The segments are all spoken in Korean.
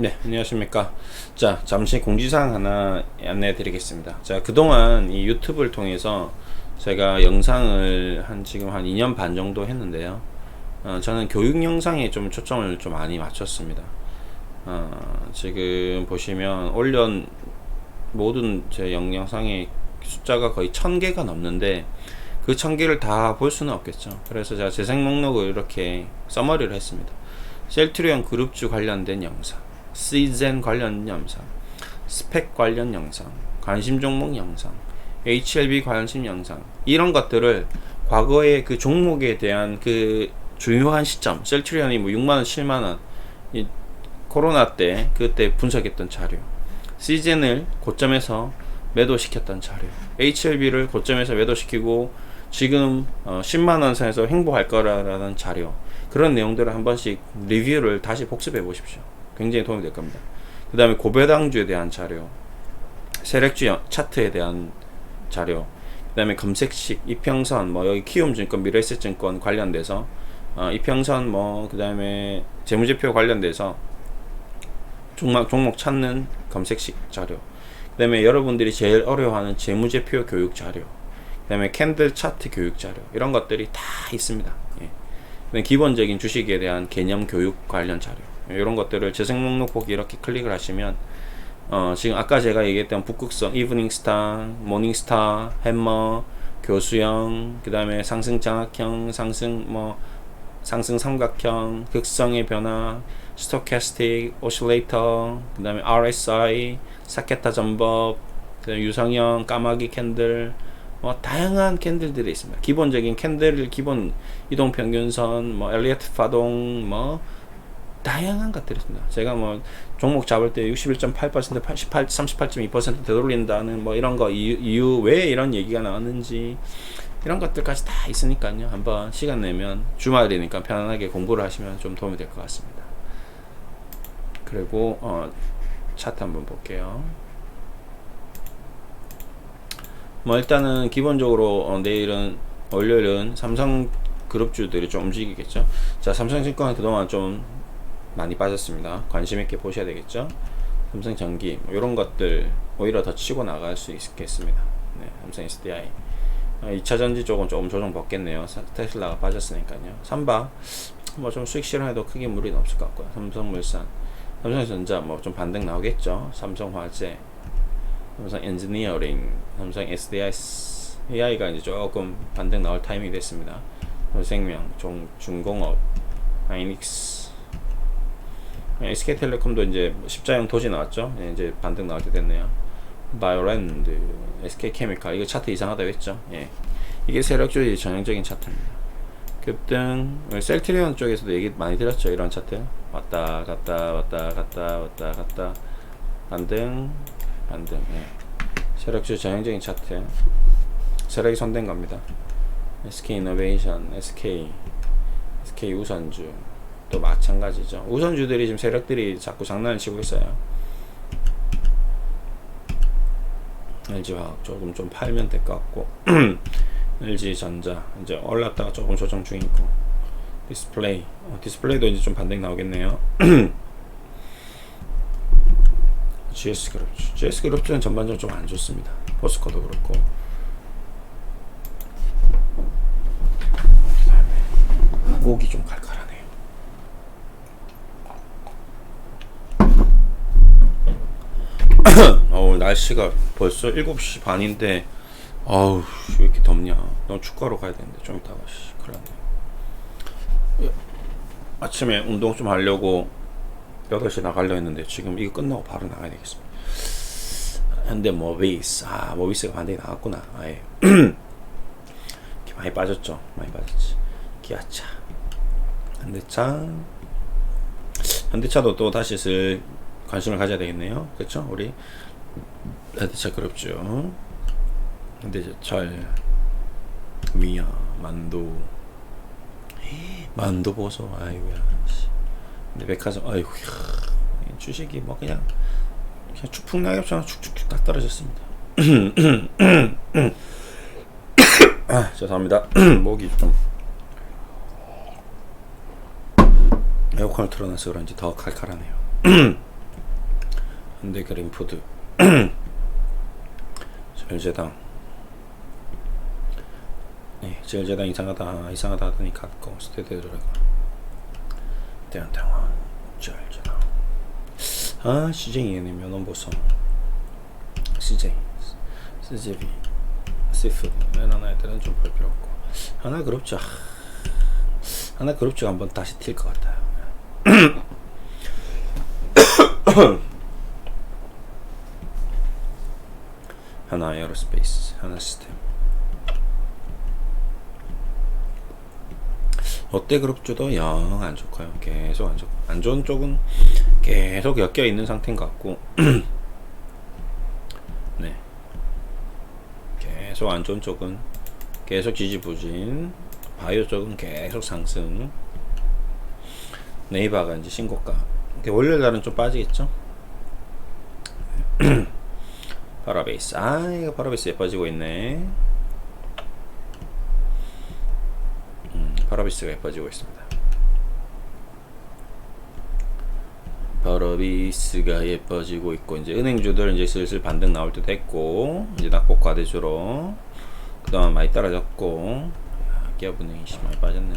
네, 안녕하십니까. 자, 잠시 공지사항 하나 안내해 드리겠습니다. 자, 그동안 이 유튜브를 통해서 제가 영상을 한 지금 한 2년 반 정도 했는데요. 어, 저는 교육 영상에 좀 초점을 좀 많이 맞췄습니다. 어, 지금 보시면 올려 모든 제 영상의 숫자가 거의 1000개가 넘는데 그 1000개를 다 볼 수는 없겠죠. 그래서 제가 재생 목록을 이렇게 써머리를 했습니다. 셀트리온 그룹주 관련된 영상, 시즌 관련 영상, 스펙 관련 영상, 관심 종목 영상, HLB 관심 영상 이런 것들을 과거의 그 종목에 대한 그 중요한 시점, 셀트리온이 뭐 6만 원, 7만 원, 이 코로나 때 그때 분석했던 자료, 시즌을 고점에서 매도시켰던 자료, HLB를 고점에서 매도시키고 지금 어 10만 원 선에서 행보할 거라는 자료 그런 내용들을 한 번씩 리뷰를 다시 복습해 보십시오. 굉장히 도움이 될 겁니다. 그 다음에 고배당주에 대한 자료, 세력주 차트에 대한 자료, 그 다음에 검색식, 이평선, 뭐 여기 키움증권, 미래에셋증권 관련돼서 어, 이평선, 뭐 그 다음에 재무제표 관련돼서 종목, 종목 찾는 검색식 자료, 그 다음에 여러분들이 제일 어려워하는 재무제표 교육 자료, 그 다음에 캔들 차트 교육 자료 이런 것들이 다 있습니다. 예. 기본적인 주식에 대한 개념 교육 관련 자료 이런 것들을 재생 목록 보기 이렇게 클릭을 하시면 어, 지금 아까 제가 얘기했던 북극성, 이브닝스타, 모닝스타, 햄머, 교수형, 그 다음에 상승 장악형, 상승 뭐 상승 삼각형, 극성의 변화, 스토캐스틱, 오실레이터, 그 다음에 RSI, 사케타 전법, 그다음에 유성형, 까마귀 캔들, 뭐 다양한 캔들들이 있습니다. 기본적인 캔들 기본 이동 평균선, 뭐 엘리어트 파동, 뭐 다양한 것들이 있습니다. 제가 뭐 종목 잡을 때 61.8% 88 38.2% 되돌린다는 뭐 이런 거 이유, 이유 왜 이런 얘기가 나왔는지 이런 것들까지 다 있으니까요. 한번 시간 내면 주말이니까 편안하게 공부를 하시면 좀 도움이 될 것 같습니다. 그리고 어, 차트 한번 볼게요. 뭐 일단은 기본적으로 어, 내일은 월요일은 삼성 그룹주들이 좀 움직이겠죠. 자, 삼성증권 그동안 좀 많이 빠졌습니다. 관심 있게 보셔야 되겠죠. 삼성 전기 뭐 이런 것들 오히려 더 치고 나갈 수 있겠습니다. 네, 삼성 SDI 2차 전지 쪽은 조금 조정 받겠네요. 테슬라가 빠졌으니까요. 삼바 뭐 좀 수익 실현해도 크게 무리는 없을 것 같고요. 삼성물산, 삼성전자 뭐 좀 반등 나오겠죠. 삼성화재, 삼성 엔지니어링, 삼성 SDI, AI가 이제 조금 반등 나올 타이밍이 됐습니다. 생명, 종, 중공업, 하이닉스, SK텔레콤도 이제 십자형 도지 나왔죠. 예, 이제 반등 나올 때 됐네요. 바이오랜드, SK케미칼 이거 차트 이상하다고 했죠. 예. 이게 세력주의 전형적인 차트입니다. 급등 셀트리온 쪽에서도 얘기 많이 들었죠. 이런 차트 왔다 갔다 왔다 갔다 왔다 갔다 반등 반등 예. 세력주 전형적인 차트 세력이 손댄 겁니다. SK 이노베이션, SK SK 우선주 또 마찬가지죠. 우선주들이 지금 세력들이 자꾸 장난을 치고 있어요. LG화학 조금 좀 팔면 될 것 같고 LG전자 이제 올랐다가 조금 조정 중이고 디스플레이 어, 디스플레이도 이제 좀 반등 나오겠네요. GS 그룹주 GS 그룹주는 전반적으로 좀 안 좋습니다. 포스코도 그렇고 목이 좀 칼칼 어 날씨가 벌써 7시 반인데 아우 왜 이렇게 덥냐. 너 축구하러 가야 되는데 좀 이따가 씨 큰일 났네. 아침에 운동 좀 하려고 8시 나가려 했는데 지금 이거 끝나고 바로 나가야 되겠습니다. 현대 모비스 아 모비스가 반대에 나왔구나. 아예. 많이 빠졌죠? 많이 빠졌지. 기아차. 현대차. 현대차도 또 다시 슬 관심을 가져야 되겠네요. 그렇죠 우리 현대차 그럽죠 현대제철 미야 만두. 만두 보소. 아이고야 근데 백화점 아이고 야, 주식이 뭐 그냥 그냥 추풍낙엽처럼 축축축 딱 떨어졌습니다. 아 죄송합니다. 목이 좀. 에어컨을 틀어놔서 그런지 더 칼칼하네요 현대 그린푸드 제일제당 네, 제일제당 이상하다 이상하다 하더니 갖고 스테디드래곤 대한당원 제일제당 아 CJ 얘네 면허 보성 CJ CJB 시푸드 이런 애들은 좀 볼 필요 없고 하나 그룹죠 하나 그룹죠 한번 다시 튈 것 같아요 하나 에어로스페이스 하나 시스템. 롯데 그룹주도? 영 안 좋고요. 계속 안 좋고. 안 좋은 쪽은 계속 엮여 있는 상태인 것 같고. 네. 계속 안 좋은 쪽은 계속 지지부진. 바이오 쪽은 계속 상승. 네이버가 이제 신고가. 월요일 날은 좀 빠지겠죠 파라베이스. 아 이거 파라베이스 예뻐지고 있네. 음, 파라베이스가 예뻐지고 있습니다. 파라베이스가 예뻐지고 있고 이제 은행주들 이제 슬슬 반등 나올 때 됐고 이제 낙폭 과대주로 그동안 많이 떨어졌고 야, 기업은행이 씨 많이 빠졌네.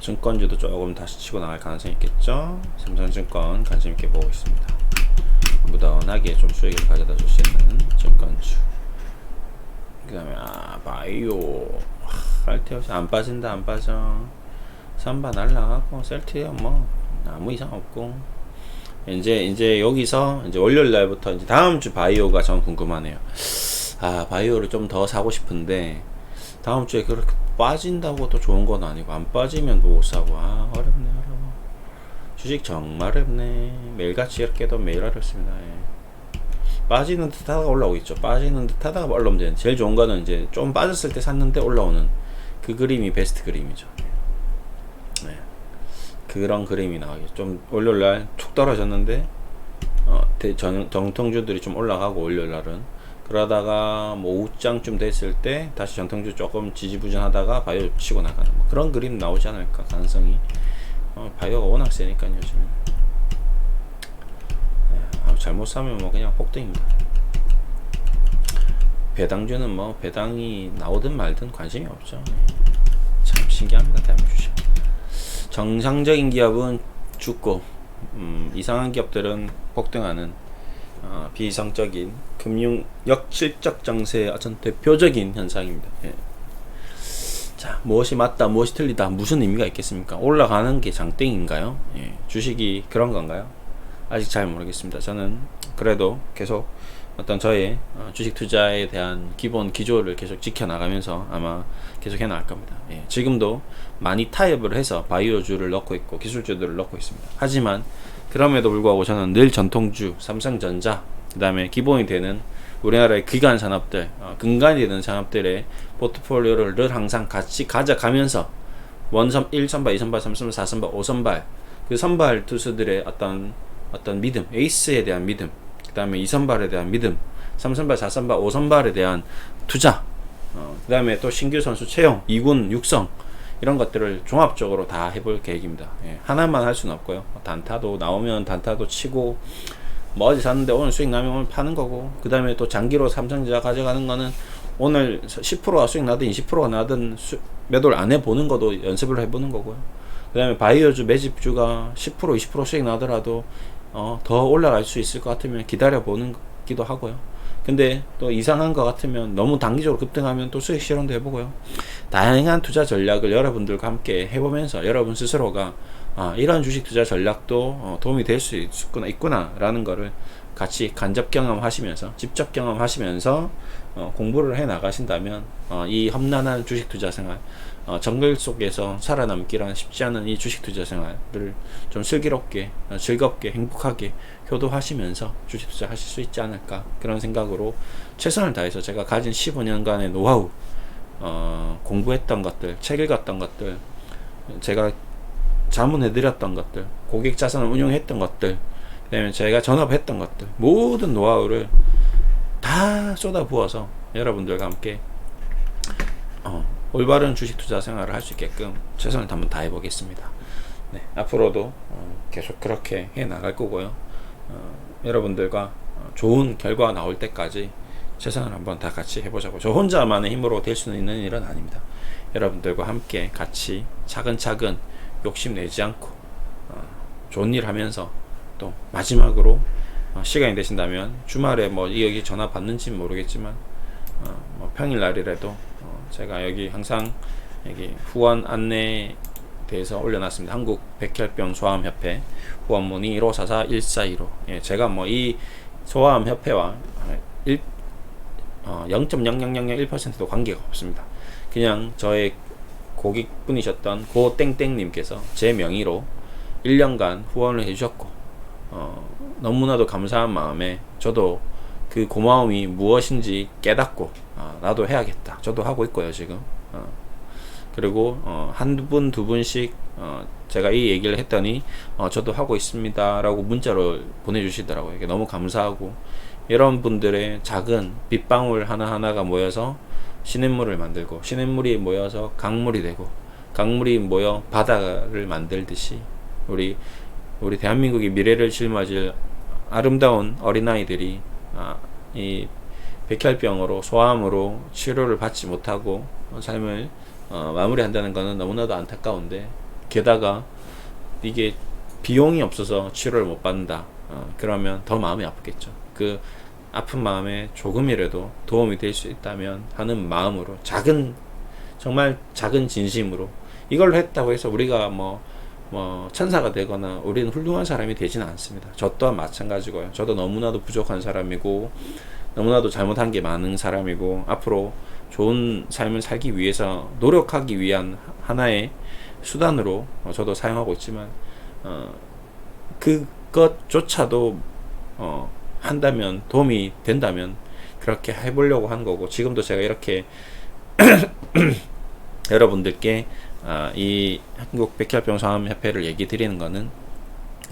증권주도 조금 다시 치고 나갈 가능성이 있겠죠? 삼성증권 관심 있게 보고 있습니다 무던하게 좀 수익을 가져다 줄 수 있는 증권주. 그 다음에 아 바이오. 셀티어스 안 빠진다 안 빠져. 삼바 날라가고 셀티어 뭐. 아무 이상 없고. 이제 이제 여기서 이제 월요일 날부터 이제 다음 주 바이오가 전 궁금하네요. 아 바이오를 좀 더 사고 싶은데 다음 주에 그렇게 빠진다고 또 좋은 건 아니고 안 빠지면 못 사고. 아 어렵네 어려워 주식 정말 어렵네. 매일같이 이렇게도 매일 어렵습니다. 예. 빠지는 듯 하다가 올라오고 있죠. 빠지는 듯 하다가 올라오면 되는 제일 좋은 거는 이제 좀 빠졌을 때 샀는데 올라오는 그 그림이 베스트 그림이죠. 네. 그런 그림이 나오겠죠 좀 월요일날 툭 떨어졌는데 어, 대, 정, 정통주들이 좀 올라가고 월요일날은. 그러다가 뭐 오후장쯤 됐을 때 다시 전통주 조금 지지부진하다가 바이오 치고 나가는 뭐 그런 그림 나오지 않을까. 가능성이 어, 바이오가 워낙 세니까 요즘 네, 잘못 사면 뭐 그냥 폭등입니다 배당주는 뭐 배당이 나오든 말든 관심이 없죠 네. 참 신기합니다 대한민국 정상적인 기업은 죽고 음, 이상한 기업들은 폭등하는 어, 비이성적인 금융 역실적 정세의 어떤 대표적인 현상입니다. 예. 자, 무엇이 맞다, 무엇이 틀리다, 무슨 의미가 있겠습니까? 올라가는 게 장땡인가요? 예. 주식이 그런 건가요? 아직 잘 모르겠습니다. 저는 그래도 계속 어떤 저의 어, 주식 투자에 대한 기본 기조를 계속 지켜나가면서 아마 계속 해나갈 겁니다. 예. 지금도 많이 타협을 해서 바이오주를 넣고 있고 기술주들을 넣고 있습니다. 하지만 그럼에도 불구하고 저는 늘 전통주, 삼성전자, 그 다음에 기본이 되는 우리나라의 기간 산업들, 어, 근간이 되는 산업들의 포트폴리오를 늘 항상 같이 가져가면서 원선 1선발, 2선발, 3선발, 4선발, 5선발 그 선발 투수들의 어떤 어떤 믿음, 에이스에 대한 믿음, 그 다음에 2선발에 대한 믿음, 3선발, 4선발, 5선발에 대한 투자, 어, 그 다음에 또 신규 선수 채용, 2군 육성 이런 것들을 종합적으로 다 해볼 계획입니다. 예, 하나만 할 수는 없고요. 단타도 나오면 단타도 치고 뭐 어디 샀는데 오늘 수익 나면 오늘 파는 거고 그 다음에 또 장기로 삼성전자 가져가는 거는 오늘 10%가 수익 나든 20%가 나든 수, 매도를 안 해보는 것도 연습을 해보는 거고요. 그 다음에 바이오주 매집주가 10% 20% 수익 나더라도 어, 더 올라갈 수 있을 것 같으면 기다려보는 기도 하고요. 근데 또 이상한 것 같으면 너무 단기적으로 급등하면 또 수익 실현도 해보고요. 다양한 투자 전략을 여러분들과 함께 해보면서 여러분 스스로가 아, 이런 주식 투자 전략도 어, 도움이 될 수 있구나, 있구나라는 거를 같이 간접 경험하시면서 직접 경험하시면서 어, 공부를 해 나가신다면 어, 이 험난한 주식 투자 생활 어, 정글 속에서 살아남기란 쉽지 않은 이 주식 투자 생활을 좀 슬기롭게 어, 즐겁게 행복하게 효도하시면서 주식 투자 하실 수 있지 않을까 그런 생각으로 최선을 다해서 제가 가진 15년간의 노하우 어, 공부했던 것들 책 읽었던 것들 제가 자문해드렸던 것들 고객 자산을 운용했던 것들 그다음에 제가 전업했던 것들 모든 노하우를 다 쏟아부어서 여러분들과 함께 어, 올바른 주식 투자 생활을 할 수 있게끔 최선을 한번 다해 보겠습니다. 네, 앞으로도 어, 계속 그렇게 해 나갈 거고요. 어, 여러분들과 어, 좋은 결과가 나올 때까지 최선을 한번 다 같이 해보자고. 저 혼자만의 힘으로 될 수는 있는 일은 아닙니다. 여러분들과 함께 같이 차근차근 욕심내지 않고 어, 좋은 일 하면서 또 마지막으로 어, 시간이 되신다면 주말에 뭐 여기 전화 받는지는 모르겠지만 어, 뭐 평일 날이라도 어, 제가 여기 항상 여기 후원 안내 대해서 올려놨습니다. 한국 백혈병 소아암 협회 후원 문의 1544-1415. 예, 제가 뭐 이 소아암 협회와 1 어, 0.0001%도 관계가 없습니다. 그냥 저의 고객분이셨던 고 땡땡님께서 제 명의로 1년간 후원을 해주셨고 어, 너무나도 감사한 마음에 저도 그 고마움이 무엇인지 깨닫고 아, 나도 해야겠다. 저도 하고 있고요 지금. 어, 그리고 어, 한분 두 분씩 어, 제가 이 얘기를 했더니 어, 저도 하고 있습니다 라고 문자로 보내주시더라고요. 이게 너무 감사하고 이런 분들의 작은 빗방울 하나 하나가 모여서 시냇물을 만들고 시냇물이 모여서 강물이 되고 강물이 모여 바다를 만들듯이 우리 우리 대한민국의 미래를 짊어질 아름다운 어린아이들이 아, 이 백혈병으로 소아암으로 치료를 받지 못하고 삶을 어, 마무리한다는 것은 너무나도 안타까운데 게다가 이게 비용이 없어서 치료를 못 받는다. 어, 그러면 더 마음이 아프겠죠. 그 아픈 마음에 조금이라도 도움이 될 수 있다면 하는 마음으로 작은 정말 작은 진심으로 이걸로 했다고 해서 우리가 뭐, 뭐 천사가 되거나 우리는 훌륭한 사람이 되지는 않습니다. 저 또한 마찬가지고요. 저도 너무나도 부족한 사람이고 너무나도 잘못한 게 많은 사람이고 앞으로 좋은 삶을 살기 위해서 노력하기 위한 하나의 수단으로 어, 저도 사용하고 있지만 어, 그것조차도 어, 한다면 도움이 된다면 그렇게 해보려고 하는 거고 지금도 제가 이렇게 여러분들께 아, 이 한국 백혈병 소아암 협회를 얘기 드리는 거는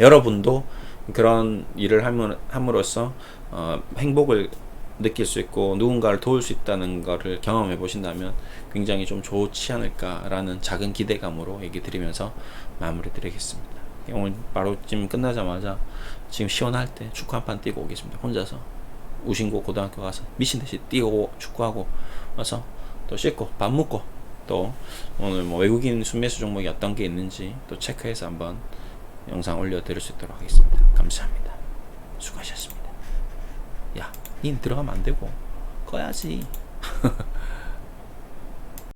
여러분도 그런 일을 함으- 함으로써 어, 행복을 느낄 수 있고 누군가를 도울 수 있다는 것을 경험해 보신다면 굉장히 좀 좋지 않을까라는 작은 기대감으로 얘기 드리면서 마무리 드리겠습니다. 오늘 바로 지금 끝나자마자 지금 시원할 때 축구 한 판 뛰고 오겠습니다. 혼자서 우신고 고등학교 가서 미친 듯이 뛰고 축구하고 와서 또 씻고 밥 먹고 또 오늘 뭐 외국인 순매수 종목이 어떤 게 있는지 또 체크해서 한번 영상 올려드릴 수 있도록 하겠습니다. 감사합니다. 수고하셨습니다. 야, 닌 들어가면 안 되고 꺼야지.